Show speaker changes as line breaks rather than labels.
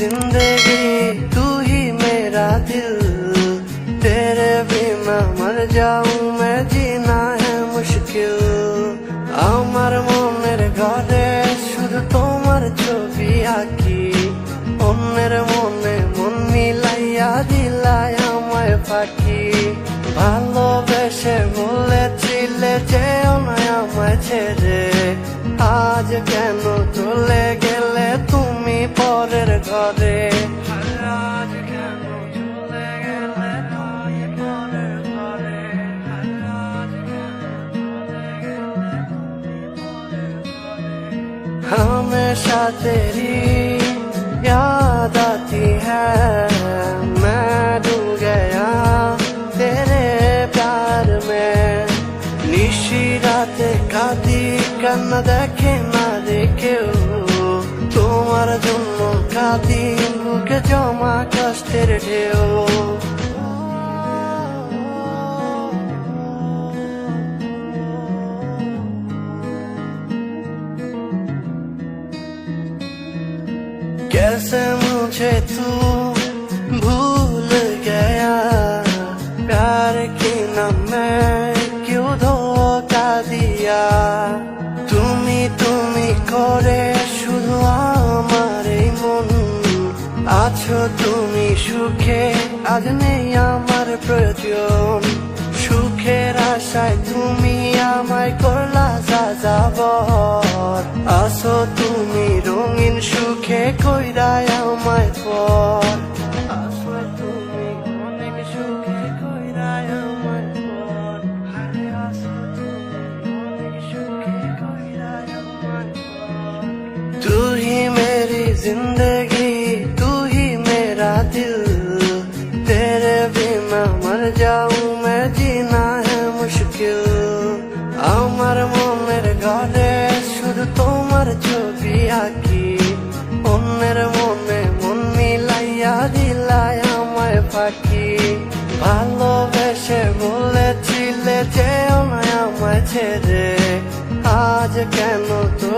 जिंदगी तू ही मेरा दिल तेरे बिना मर जाऊं मैं जीना है मुश्किल আমার মনের ঘরে শুধু তোমার ছবি আঁকি অন্যের মনে মন মিলাইয়া দিলাই আমায় ফাঁকি ভালোবেসে বলেছিলে যে নয় আমায় ছেড়ে আজ কেন চলে গেলে তুমি পরের ঘরে আজ কেন চলে গেলে তুমি পরের ঘরে আজ কেন চলে গেলে हमेशा तेरी याद आती है मैं डूब गया तेरे प्यार में নিশি রাতে কাঁদি কান্না দেখে না কষ্টের ঢেউ कैसे मुझे तू भूल गया प्यार की न मैं क्यों धोखा दिया তুমি তুমি করে শুধু আমার এই মন আছো তুমি সুখে? আজ নেই আমার প্রয়োজন। সুখের আশায় তুমি আমায় করলা যা যাবর আসো তুমি রঙিন সুখে কইরাই আমায় পর। তুমি অনেক ছবি আঁকি। অন্যের মনে মন মিলাইয়া দিলাই আমায় পাখি ভালোবেসে বলেছিলে যে আমায় ছেড়ে। আজ কেন চলে